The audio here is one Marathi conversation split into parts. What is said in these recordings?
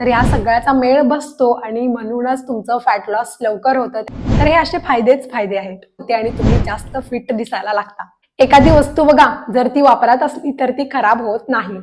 तर या सगळ्याचा मेळ बसतो आणि म्हणूनच तुमचं फॅट लॉस लवकर होतं. तर हे असे फायदेच फायदे आहेत. ते आणि तुम्ही जास्त फिट दिसायला लागता. एखादी वस्तू बघा जर ती वापरात असली तर ती खराब होत नाही.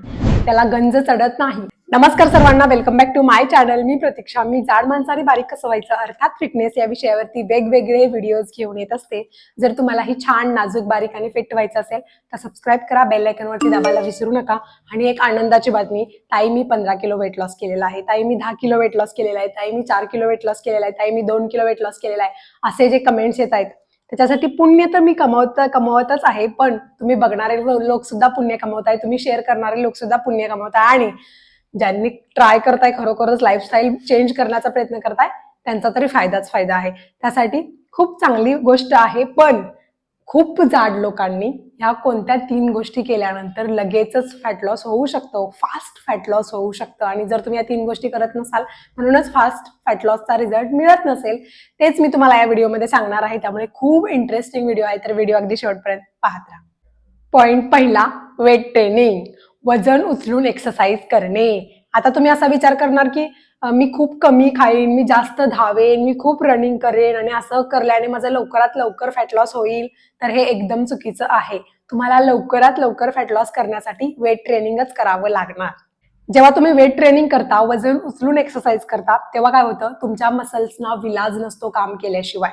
त्याला गंज चढत नाही. नमस्कार सर्वांना welcome back to my channel मी प्रतीक्षा. मी जाड माणसाने बारीक कसं व्हायचं अर्थात फिटनेस या विषयावरती वेगवेगळे व्हिडिओज घेऊन येत असते. जर तुम्हाला ही छान नाजूक बारीक आणि फिट व्हायचं असेल तर सबस्क्राईब करा बेल वरती दाबायला विसरू नका. आणि एक आनंदाची बातमी ताई मी पंधरा किलो वेट लॉस केलेला आहे. ताई मी दहा किलो वेट लॉस केलेला आहे. ताई मी चार किलो वेट लॉस केलेला आहे. ताई मी दोन किलो वेट लॉस केलेला आहे. असे जे कमेंट्स येत आहेत त्याच्यासाठी पुण्य तर मी कमवत कमवतच आहे. पण तुम्ही बघणारे लोक सुद्धा पुण्य कमवताय. तुम्ही शेअर करणारे लोक सुद्धा पुण्य कमवताय. आणि ज्यांनी ट्राय करताय खरोखरच लाईफस्टाईल चेंज करण्याचा प्रयत्न करताय त्यांचा तरी फायदाच फायदा आहे. त्यासाठी खूप चांगली गोष्ट आहे पण खूप जाड लोकांनी ह्या कोणत्या तीन गोष्टी केल्यानंतर लगेचच फॅट लॉस होऊ शकतो फास्ट फॅट लॉस होऊ शकतं. आणि जर तुम्ही या तीन गोष्टी करत नसाल म्हणूनच फास्ट फॅट लॉसचा रिझल्ट मिळत नसेल तेच मी तुम्हाला या व्हिडिओमध्ये सांगणार आहे. त्यामुळे खूप इंटरेस्टिंग व्हिडिओ आहे तर व्हिडिओ अगदी शेवटपर्यंत पाहत राहा. पॉइंट पहिला वेट ट्रेनिंग वजन उचलून एक्सरसाइज करणे. आता तुम्ही असा विचार करणार की मी खूप कमी खाईन मी जास्त धावेन मी खूप रनिंग करेन आणि असं करल्याने माझं लवकरात लवकर फॅट लॉस होईल तर हे एकदम चुकीचं आहे. तुम्हाला लवकरात लवकर फॅट लॉस करण्यासाठी वेट ट्रेनिंगच करावं लागणार. जेव्हा तुम्ही वेट ट्रेनिंग करता वजन उचलून एक्सरसाइज करता तेव्हा काय होतं? तुमच्या मसल्सना विलाज नसतो काम केल्याशिवाय.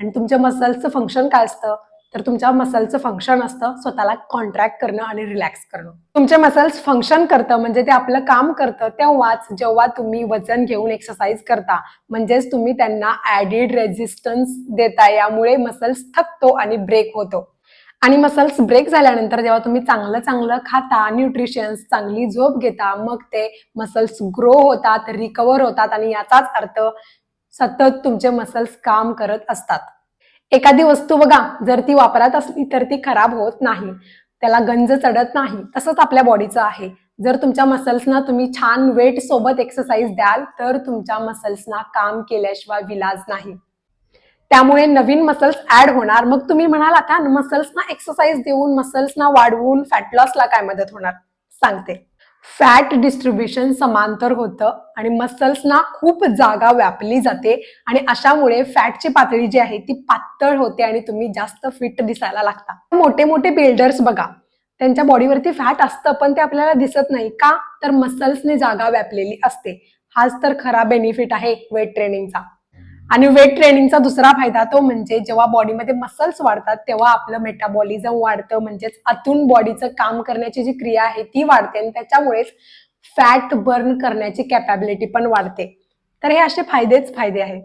आणि तुमच्या मसल्सचं फंक्शन काय असतं? तर तुमच्या मसलचं फंक्शन असतं स्वतःला कॉन्ट्रॅक्ट करणं आणि रिलॅक्स करणं. तुमचे मसल्स फंक्शन करतं म्हणजे ते आपलं काम करतं. तेव्हाच जेव्हा तुम्ही वजन घेऊन एक्सरसाइज करता म्हणजेच तुम्ही त्यांना ऍडिड रेझिस्टन्स देता. यामुळे मसल्स थकतो आणि ब्रेक होतो. आणि मसल्स ब्रेक झाल्यानंतर जेव्हा तुम्ही चांगलं चांगलं खाता न्यूट्रिशन्स चांगली झोप घेता मग ते मसल्स ग्रो होतात रिकवर होतात आणि याचाच अर्थ सतत तुमचे मसल्स काम करत असतात. एखादी वस्तू बघा जर ती वापरात असली तर ती खराब होत नाही. त्याला गंज चढत नाही. तसंच आपल्या बॉडीचं आहे. जर तुमच्या मसल्सना तुम्ही छान वेट सोबत एक्सरसाइज द्याल तर तुमच्या मसल्सना काम केल्याशिवाय विलाज नाही. त्यामुळे नवीन मसल्स ऍड होणार. मग तुम्ही म्हणाल आता मसल्सना एक्सरसाइज देऊन मसल्सना वाढवून फॅट लॉसला काय मदत होणार? सांगते. फॅट डिस्ट्रीब्युशन समांतर होतं आणि मसल्सना खूप जागा व्यापली जाते आणि अशामुळे फॅटची पातळी जी आहे ती पातळ होते आणि तुम्ही जास्त फिट दिसायला लागता. मोठे मोठे बिल्डर्स बघा त्यांच्या बॉडीवरती फॅट असतं पण ते आपल्याला दिसत नाही का? तर मसल्सने जागा व्यापलेली असते. हाच तर खरा बेनिफिट आहे वेट ट्रेनिंगचा. आणि वेट ट्रेनिंगचा दुसरा फायदा तो म्हणजे जेव्हा बॉडीमध्ये मसल्स वाढतात तेव्हा आपलं मेटाबॉलिझम वाढतं. म्हणजेच आतून बॉडीचं काम करण्याची जी क्रिया आहे ती वाढते आणि त्याच्यामुळेच फॅट बर्न करण्याची कॅपॅबिलिटी पण वाढते. तर हे असे फायदेच फायदे आहेत.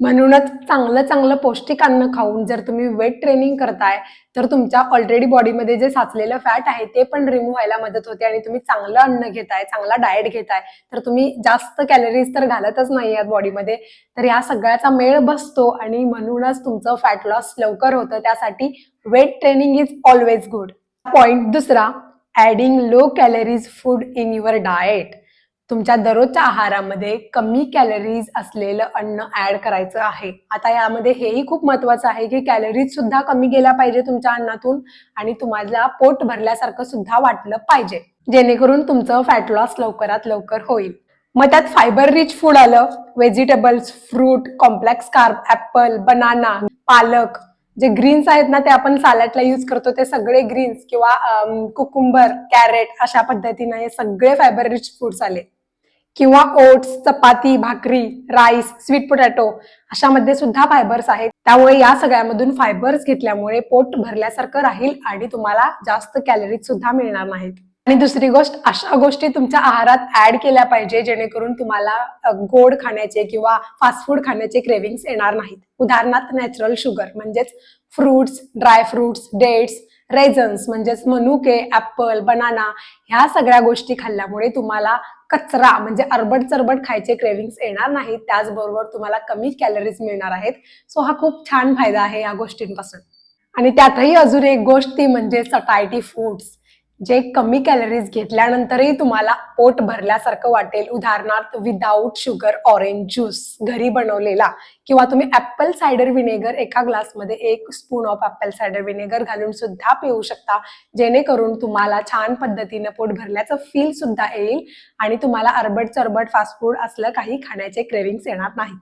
म्हणूनच चांगलं चांगलं पौष्टिक अन्न खाऊन जर तुम्ही वेट ट्रेनिंग करताय तर तुमच्या ऑलरेडी बॉडीमध्ये जे साचलेलं फॅट आहे ते पण रिमूव्ह व्हायला मदत होते आणि तुम्ही चांगलं अन्न घेताय चांगला डाएट घेताय तर तुम्ही जास्त कॅलरीज तर घालतच नाही आहात बॉडीमध्ये तर या सगळ्याचा मेळ बसतो आणि म्हणूनच तुमचं फॅट लॉस लवकर होतं त्यासाठी weight training is always good point दुसरा adding low calories food in your diet तुमच्या दररोजच्या आहारामध्ये कमी कॅलरीज असलेलं अन्न ऍड करायचं आहे. आता यामध्ये हेही खूप महत्वाचं आहे की कॅलरीज सुद्धा कमी गेल्या पाहिजे तुमच्या अन्नातून आणि तुम्हाला पोट भरल्यासारखं सुद्धा वाटलं पाहिजे. जेणेकरून तुमचं फॅट लॉस लवकरात लवकर होईल. मग त्यात फायबर रिच फूड आलं. Vegetables fruit complex carb apple banana पालक. जे ग्रीन्स आहेत ना ते आपण सॅलडला यूज करतो. ते सगळे ग्रीन्स किंवा कुकुंबर कॅरेट अशा पद्धतीने हे सगळे फायबर रिच फूड्स आले. किंवा ओट्स चपाती भाकरी राईस स्वीट पोटॅटो अशामध्ये सुद्धा फायबर्स आहेत. त्यामुळे या सगळ्यामधून फायबर्स घेतल्यामुळे पोट भरल्यासारखं राहील आणि तुम्हाला जास्त कॅलरीज सुद्धा मिळणार नाहीत. आणि दुसरी गोष्ट अशा गोष्टी तुमच्या आहारात ऍड केल्या पाहिजे जेणेकरून तुम्हाला गोड खाण्याचे किंवा फास्ट फूड खाण्याचे क्रेविंग्स येणार नाहीत. उदाहरणार्थ नॅचरल शुगर म्हणजेच fruits dry fruits dates raisins म्हणजेच मनुके ऍपल बनाना ह्या सगळ्या गोष्टी खाल्ल्यामुळे तुम्हाला कचरा म्हणजे अरबट चरबट खायचे क्रेविंग्स येणार नाहीत. त्याचबरोबर तुम्हाला कमी कॅलरीज मिळणार आहेत. सो हा खूप छान फायदा आहे या गोष्टींपासून. आणि त्यातही अजून एक गोष्ट ती म्हणजे सटायटी फूड्स जे कमी कॅलरीज घेतल्यानंतरही तुम्हाला पोट भरल्यासारखं वाटेल. उदाहरणार्थ विदाऊट शुगर ऑरेंज ज्यूस घरी बनवलेला किंवा तुम्ही ऍपल सायडर विनेगर एका ग्लासमध्ये एक spoon of apple cider vinegar घालून सुद्धा पिऊ शकता. जेणेकरून तुम्हाला छान पद्धतीनं पोट भरल्याचं फील सुद्धा येईल आणि तुम्हाला अरबट चरबट फास्ट फूड असलं काही खाण्याचे क्रेविंग्स येणार नाहीत.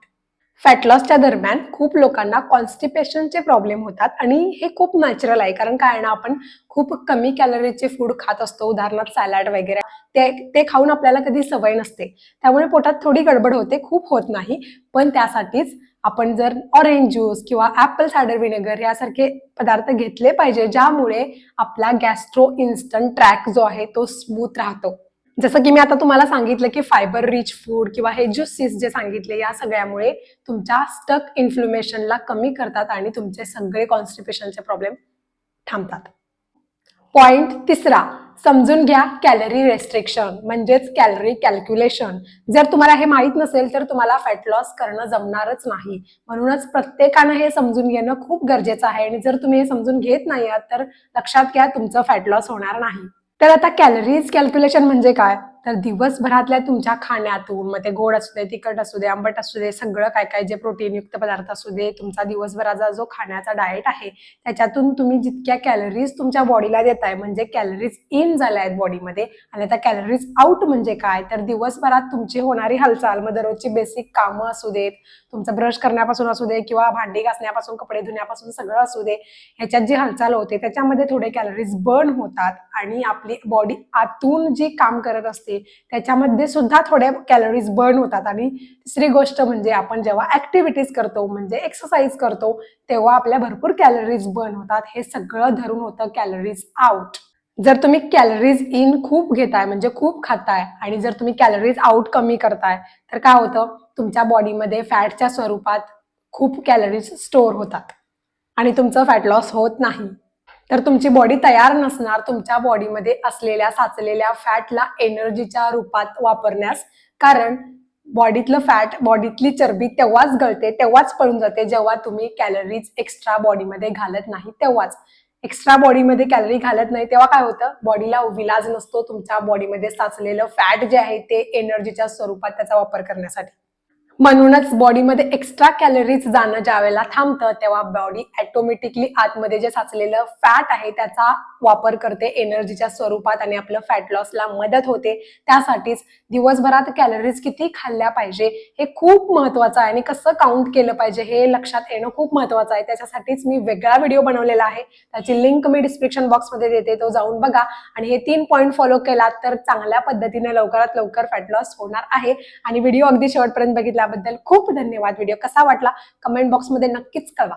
फॅट लॉसच्या दरम्यान खूप लोकांना कॉन्स्टिपेशनचे प्रॉब्लेम होतात आणि हे खूप नॅचरल आहे. कारण काय ना आपण खूप कमी कॅलरीचे फूड खात असतो उदाहरणार्थ सॅलड वगैरे. ते ते खाऊन आपल्याला कधी सवय नसते. त्यामुळे पोटात थोडी गडबड होते खूप होत नाही. पण त्यासाठीच आपण जर ऑरेंज ज्यूस किंवा ऍपल सायडर विनेगर यासारखे पदार्थ घेतले पाहिजे ज्यामुळे आपला गॅस्ट्रो इन्स्टंट ट्रॅक जो आहे तो स्मूथ राहतो. जसं की मी आता तुम्हाला सांगितलं की फायबर रिच फूड किंवा हे ज्युसीस जे सांगितले या सगळ्यामुळे तुमच्या स्टक इन्फ्लुमेशनला कमी करतात आणि तुमचे सगळे कॉन्स्टिपेशनचे प्रॉब्लेम थांबतात. पॉइंट तिसरा समजून घ्या कॅलरी रेस्ट्रिक्शन म्हणजेच कॅलरी कॅल्क्युलेशन जर तुम्हाला हे माहीत नसेल तर तुम्हाला फॅट लॉस करणं जमणारच नाही. म्हणूनच प्रत्येकानं हे समजून घेणं खूप गरजेचं आहे. आणि जर तुम्ही हे समजून घेत नाही आहात तर लक्षात घ्या तुमचं फॅट लॉस होणार नाही. तर आता कॅलरीज कॅल्क्युलेशन म्हणजे काय? तर दिवसभरातल्या तुमच्या खाण्यातून मग ते गोड असू दे तिखट असू दे आंबट असू दे सगळं काय काय जे प्रोटीनयुक्त पदार्थ असू दे तुमचा दिवसभराचा जो खाण्याचा डाएट आहे त्याच्यातून तुम्ही जितक्या कॅलरीज तुमच्या बॉडीला देताय म्हणजे कॅलरीज इन झाल्या आहेत बॉडीमध्ये आणि आता कॅलरीज आउट म्हणजे काय? तर दिवसभरात तुमची होणारी हालचाल मग दररोजची बेसिक कामं असू देत तुमचं ब्रश करण्यापासून असू दे किंवा भांडी घासण्यापासून कपडे धुण्यापासून सगळं असू दे ह्याच्यात जी हालचाल होते त्याच्यामध्ये थोडे कॅलरीज बर्न होतात आणि आपली बॉडी आतून जी काम करत असते त्याच्यामध्ये सुद्धा थोड्या कॅलरीज बर्न होतात. आणि तिसरी गोष्ट म्हणजे आपण जेव्हा ऍक्टिव्हिटीज करतो म्हणजे एक्सरसाइज करतो तेव्हा आपल्या भरपूर कॅलरीज बर्न होतात. हे सगळं धरून होतं कॅलरीज आउट जर तुम्ही कॅलरीज इन खूप घेताय म्हणजे खूप खाताय आणि जर तुम्ही कॅलरीज आउट कमी करताय तर काय होतं? तुमच्या बॉडीमध्ये फॅटच्या स्वरूपात खूप कॅलरीज स्टोअर होतात. आणि तुमचं फॅट लॉस होत नाही. तर तुमची बॉडी तयार नसणार तुमच्या बॉडीमध्ये असलेल्या साचलेल्या फॅटला एनर्जीच्या रूपात वापरण्यास. कारण बॉडीतलं फॅट बॉडीतली चरबी तेव्हाच गळते तेव्हाच पळून जाते जेव्हा तुम्ही कॅलरीज एक्स्ट्रा बॉडीमध्ये घालत नाही तेव्हाच. एक्स्ट्रा बॉडीमध्ये कॅलरी घालत नाही तेव्हा काय होतं? बॉडीला विलाज नसतो तुमच्या बॉडीमध्ये साचलेलं फॅट जे आहे ते एनर्जीच्या स्वरूपात त्याचा वापर करण्यासाठी. म्हणूनच बॉडीमध्ये एक्स्ट्रा कॅलरीज जाणं ज्या वेळेला थांबतं तेव्हा बॉडी ऑटोमॅटिकली आतमध्ये जे साचलेलं फॅट आहे त्याचा वापर करते एनर्जीच्या स्वरूपात आणि आपलं फॅट लॉसला मदत होते. त्यासाठीच दिवसभरात कॅलरीज किती खाल्ल्या पाहिजे हे खूप महत्वाचं आहे. आणि कसं काउंट केलं पाहिजे हे लक्षात येणं खूप महत्वाचं आहे. त्याच्यासाठीच मी वेगळा व्हिडिओ बनवलेला आहे. त्याची लिंक मी डिस्क्रिप्शन बॉक्समध्ये देते तो जाऊन बघा. आणि हे तीन पॉईंट फॉलो केलात तर चांगल्या पद्धतीने लवकरात लवकर फॅट लॉस होणार आहे. आणि व्हिडिओ अगदी शेवटपर्यंत बघितला बघितल्याबद्दल खूप धन्यवाद. व्हिडिओ कसा वाटला? कमेंट बॉक्समध्ये नक्कीच कळवा.